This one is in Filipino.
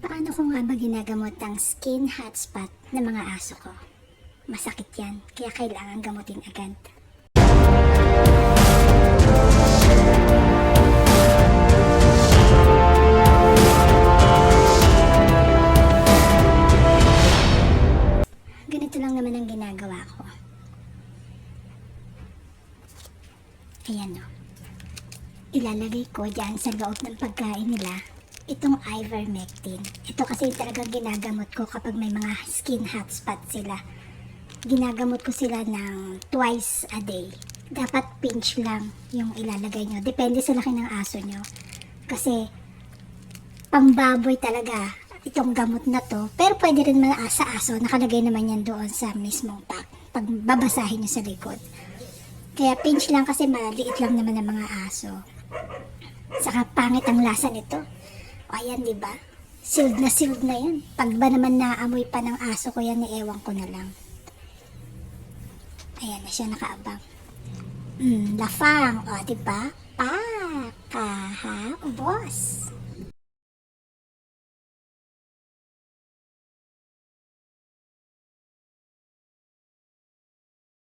Paano ko nga ba ginagamot ang skin hotspot ng mga aso ko? Masakit yan, kaya kailangan gamutin agad. Ganito lang naman ang ginagawa ko. Ayan o. Ilalagay ko dyan sa loob ng pagkain nila itong ivermectin. Ito kasi talagang ginagamot ko kapag may mga skin hotspot sila. Ginagamot ko sila ng twice a day. Dapat pinch lang yung ilalagay nyo. Depende sa laki ng aso nyo. Kasi pambaboy talaga itong gamot na to. Pero pwede rin naman sa aso. Nakalagay naman yan doon sa mismong pack. Pag babasahin nyo sa likod. Kaya pinch lang kasi maliit lang naman ng mga aso. Saka pangit ang lasa nito. O ayan, di ba? Sealed na sealed na yan. Pag ba naman naamoy pa ng aso ko yan, ewan ko na lang. Ayan na siya nakaabang. Mm, lafang. O, di ba? Pa.